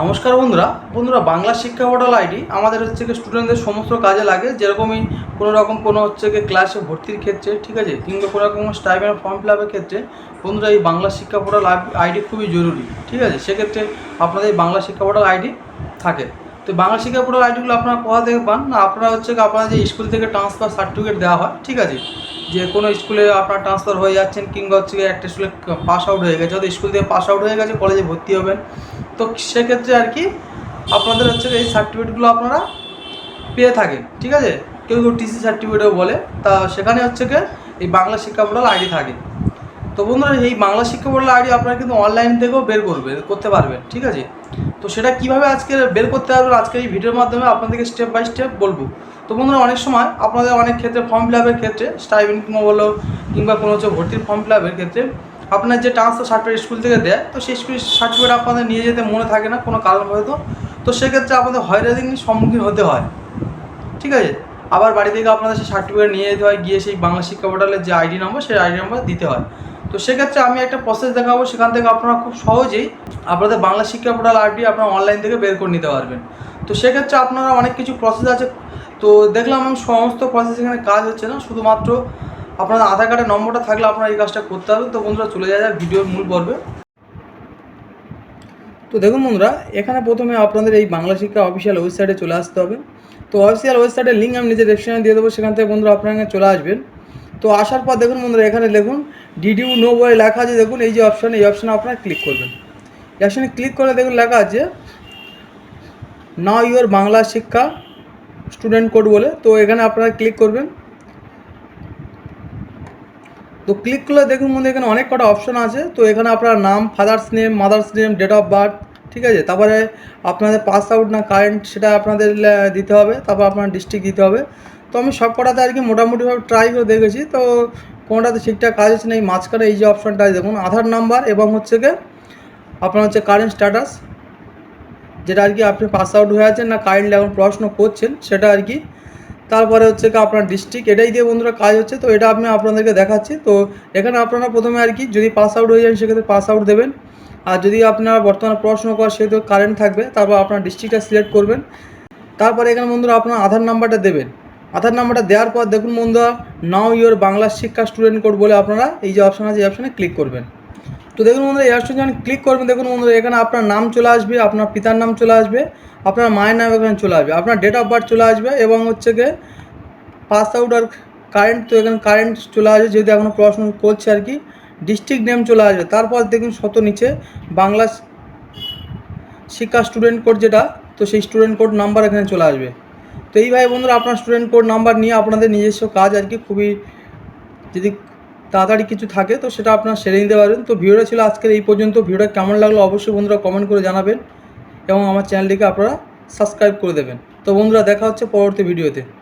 নমস্কার বন্ধুরা। বন্ধুরা, বাংলা শিক্ষা পোর্টাল আইডি। আমাদের হচ্ছে কি স্টুডেন্টদের সমস্ত কাজে লাগে। যেরকমই কোনো রকম কোনো হচ্ছে কি ক্লাসে ভর্তির ক্ষেত্রে, ঠিক আছে? কিংবা কোনো রকম স্টাইপেন্ড ফর্ম ফিল আপের ক্ষেত্রে, বন্ধুরা, এই বাংলা শিক্ষা পোর্টাল আইডি খুবই জরুরি, ঠিক আছে? সেক্ষেত্রে আপনাদের এই বাংলা শিক্ষা পোর্টাল আইডি থাকে। তো বাংলা শিক্ষা পোর্টাল আইডিগুলো আপনারা কোথা থেকে পান? না, আপনারা হচ্ছে কি আপনারা যে স্কুল থেকে ট্রান্সফার সার্টিফিকেট দেওয়া হয়, ঠিক আছে? যে কোনো স্কুলে আপনার ট্রান্সফার হয়ে যাচ্ছেন, কিংবা হচ্ছে একটা স্কুলে পাস আউট হয়ে গেছে। হয়তো স্কুল থেকে পাস আউট হয়ে গেছে কলেজে ভর্তি হবেন। তো সেক্ষেত্রে আর কি আপনাদের হচ্ছে এই সার্টিফিকেটগুলো আপনারা পেয়ে থাকেন, ঠিক আছে? কেউ কেউ টিসি সার্টিফিকেটও বলে, তা সেখানে হচ্ছে গিয়ে এই বাংলা শিক্ষা পোর্টাল আইডি থাকে। তো বন্ধুরা, এই বাংলা শিক্ষা পোর্টাল আইডি আপনারা কিন্তু অনলাইন থেকেও বের করবে, করতে পারবেন, ঠিক আছে? তো সেটা কীভাবে আজকে বের করতে পারবেন আজকে এই ভিডিওর মাধ্যমে আপনাদেরকে স্টেপ বাই স্টেপ বলব। তো বন্ধুরা, অনেক সময় আপনাদের অনেক ক্ষেত্রে ফর্ম ফিল আপের ক্ষেত্রে স্টাইপেন্ড কিংবা বলো কিংবা কোনো হচ্ছে ভর্তির ফর্ম ফিল আপের ক্ষেত্রে আপনার যে ট্রান্সফার সার্টিফিকেট স্কুল থেকে দেয়, তো সেই স্কুল সার্টিফিকেট আপনাদের নিয়ে যেতে মনে থাকে না, কোনো কারণ হয়তো। তো সেক্ষেত্রে আপনাদের হয়রানির সম্মুখীন হতে হয়। ঠিক আছে? আবার বাড়ি থেকে আপনাদের সেই সার্টিফিকেট নিয়ে যেতে হয়, গিয়ে সেই বাংলা শিক্ষা পোর্টালের যে আইডি নম্বর সেই আইডি নম্বর দিতে হয়। তো সেক্ষেত্রে আমি একটা প্রসেস দেখাবো, সেখান থেকে আপনারা খুব সহজেই আপনাদের বাংলা শিক্ষা পোর্টাল আইডি আপনারা অনলাইন থেকে বের করে নিতে পারবেন। তো সেক্ষেত্রে আপনারা অনেক কিছু প্রসেস আছে। তো দেখলাম আমি সমস্ত প্রসেস এখানে কাজ হচ্ছে না, শুধুমাত্র আপনাদের আধার কার্ডের নম্বরটা থাকলে আপনারা এই কাজটা করতে পারবেন তো বন্ধুরা, চলে যাওয়া যাক ভিডিওর মূল পর্বে। তো দেখুন বন্ধুরা, এখানে প্রথমে আপনাদের এই বাংলা শিক্ষা অফিসিয়াল ওয়েবসাইটে চলে আসতে হবে। তো অফিসিয়াল ওয়েবসাইটের লিঙ্ক আমি নিজের ডেসক্রিপশনে দিয়ে দেবো, সেখান থেকে বন্ধুরা আপনার চলে আসবেন। তো আসার পর দেখুন বন্ধুরা, এখানে দেখুন ডিডিউ নো বলে লেখা আছে, দেখুন, এই যে অপশান এই অপশানে আপনারা ক্লিক করবেন। এই অপশানে ক্লিক করে দেখুন লেখা আছে নাও ইউর বাংলা শিক্ষা স্টুডেন্ট কোড বলে। তো এখানে আপনারা ক্লিক করবেন। তো ক্লিক করলে দেখুন মধ্যে এখানে অনেক কটা অপশন আছে। তো এখানে আপনার নাম father's name mother's name date of birth ঠিক আছে? তারপরে আপনাদের পাস আউট না কারেন্ট সেটা আপনাদের দিতে হবে। তারপর আপনার ডিস্ট্রিক্ট দিতে হবে। তো আমি সব কটাতে আর কি মোটামুটিভাবে ট্রাই করে দেখেছি। তো কোনোটাতে ঠিকঠাক কাজ হচ্ছে না, এই মাঝখানে এই যে অপশনটা দেখুন আধার নাম্বার এবং হচ্ছে গিয়ে আপনার হচ্ছে কারেন্ট স্ট্যাটাস যেটা আর কি আপনি পাস আউট হয়ে আছেন না কারেন্টলি এখন পড়াশুনো করছেন, সেটা আর কি তারপরে হচ্ছে কি আপনার ডিস্ট্রিক্ট এটাই দিয়ে বন্ধুরা কাজ হচ্ছে, তো এটা আমি আপনাদেরকে দেখাচ্ছি। তো এখানে আপনারা প্রথমে আর কি, যদি পাস আউট হয়ে যান, সেক্ষেত্রে পাস আউট দেবেন। আর যদি আপনার বর্তমানে পড়াশোনা করার সেহেতু কারেন্ট থাকবে, তারপর আপনার ডিস্ট্রিক্টটা সিলেক্ট করবেন। তারপরে এখানে বন্ধুরা আপনার আধার নাম্বারটা দেবেন। আধার নাম্বারটা দেওয়ার পর দেখুন বন্ধুরা নাও ইওর বাংলা শিক্ষা স্টুডেন্ট কোড বলে আপনারা এই যে অপশান আছে, এই অপশানে ক্লিক করবেন। তো দেখুন বন্ধুরা এই যখন ক্লিক করবেন, দেখুন বন্ধুরা, এখানে আপনার নাম চলে আসবে, আপনার পিতার নাম চলে আসবে, আপনার মায়ের নাম এখানে চলে আসবে, আপনার ডেট অফ বার্থ চলে আসবে এবং হচ্ছে গিয়ে পাস আউট আর কারেন্ট তো এখানে কারেন্ট চলে আসবে, যেহেতু এখনও পড়াশোনা করছে আর কি ডিস্ট্রিক্ট নেম চলে আসবে। তারপর দেখুন শত নিচে বাংলা শিক্ষা স্টুডেন্ট কোড যেটা, তো সেই স্টুডেন্ট কোড নাম্বার এখানে চলে আসবে। তো এইভাবে বন্ধুরা, আপনার স্টুডেন্ট কোড নাম্বার নিয়ে আপনাদের নিজস্ব কাজ আর কি, খুবই যদি তাড়াতাড়ি কিছু থাকে, তো সেটা আপনারা সেরে নিতে পারবেন তো ভিডিওটা ছিল আজকের এই পর্যন্ত। ভিডিওটা কেমন লাগল অবশ্যই বন্ধুরা কমেন্ট করে জানাবেন এবং আমার চ্যানেলটিকে আপনারা সাবস্ক্রাইব করে দেবেন। তো বন্ধুরা দেখা হচ্ছে পরবর্তী ভিডিওতে